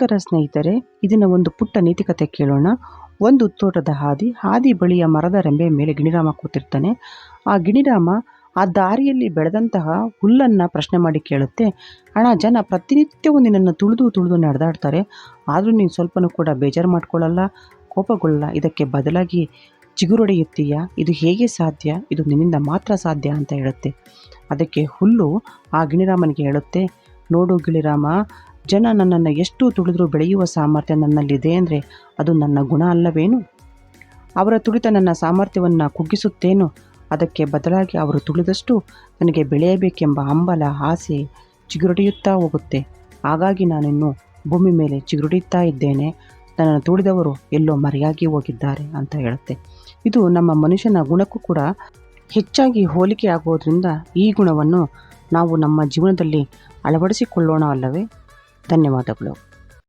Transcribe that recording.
ನಮಸ್ಕಾರ ಸ್ನೇಹಿತರೆ, ಇದನ್ನು ಒಂದು ಪುಟ್ಟ ನೀತಿಕತೆ ಕೇಳೋಣ. ಒಂದು ತೋಟದ ಹಾದಿ ಹಾದಿ ಬಳಿಯ ಮರದ ರೆಂಬೆ ಮೇಲೆ ಗಿಣಿರಾಮ ಕೂತಿರ್ತಾನೆ. ಆ ಗಿಣಿರಾಮ ಆ ದಾರಿಯಲ್ಲಿ ಬೆಳೆದಂತಹ ಹುಲ್ಲನ್ನು ಪ್ರಶ್ನೆ ಮಾಡಿ ಕೇಳುತ್ತೆ, ಅಣ್ಣ, ಜನ ಪ್ರತಿನಿತ್ಯವೂ ನಿನ್ನನ್ನು ತುಳಿದು ತುಳಿದು ನಡೆದಾಡ್ತಾರೆ. ಆದರೂ ನೀನು ಸ್ವಲ್ಪನೂ ಕೂಡ ಬೇಜಾರು ಮಾಡ್ಕೊಳ್ಳಲ್ಲ ಕೋಪಗೊಳ್ಳಲ್ಲ. ಇದಕ್ಕೆ ಬದಲಾಗಿ ಚಿಗುರೊಡೆಯುತ್ತೀಯ ಇದು ಹೇಗೆ ಸಾಧ್ಯ? ಇದು ನಿನ್ನಿಂದ ಮಾತ್ರ ಸಾಧ್ಯ ಅಂತ ಹೇಳುತ್ತೆ. ಅದಕ್ಕೆ ಹುಲ್ಲು ಆ ಗಿಣಿರಾಮನಿಗೆ ಹೇಳುತ್ತೆ, ನೋಡು ಗಿಳಿರಾಮ ಜನ ನನ್ನನ್ನು ಎಷ್ಟು ತುಳಿದರೂ ಬೆಳೆಯುವ ಸಾಮರ್ಥ್ಯ ನನ್ನಲ್ಲಿದೆ ಅಂದರೆ ಅದು ನನ್ನ ಗುಣ ಅಲ್ಲವೇನು? ಅವರ ತುಳಿತ ನನ್ನ ಸಾಮರ್ಥ್ಯವನ್ನು ಕುಗ್ಗಿಸುತ್ತೇನೋ? ಅದಕ್ಕೆ ಬದಲಾಗಿ ಅವರು ತುಳಿದಷ್ಟು ನನಗೆ ಬೆಳೆಯಬೇಕೆಂಬ ಹಂಬಲ, ಆಸೆ ಚಿಗುರೊಡೆಯುತ್ತಾ ಹೋಗುತ್ತೆ. ಹಾಗಾಗಿ ನಾನಿನ್ನು ಭೂಮಿ ಮೇಲೆ ಚಿಗುರುಡಿಯುತ್ತಾ ಇದ್ದೇನೆ. ನನ್ನನ್ನು ತುಳಿದವರು ಎಲ್ಲೋ ಮರೆಯಾಗಿ ಹೋಗಿದ್ದಾರೆ ಅಂತ ಹೇಳುತ್ತೆ. ಇದು ನಮ್ಮ ಮನುಷ್ಯನ ಗುಣಕ್ಕೂ ಕೂಡ ಹೆಚ್ಚಾಗಿ ಹೋಲಿಕೆ ಆಗೋದ್ರಿಂದ ಈ ಗುಣವನ್ನು ನಾವು ನಮ್ಮ ಜೀವನದಲ್ಲಿ ಅಳವಡಿಸಿಕೊಳ್ಳೋಣ ಅಲ್ಲವೇ? ధన్యవాదములు.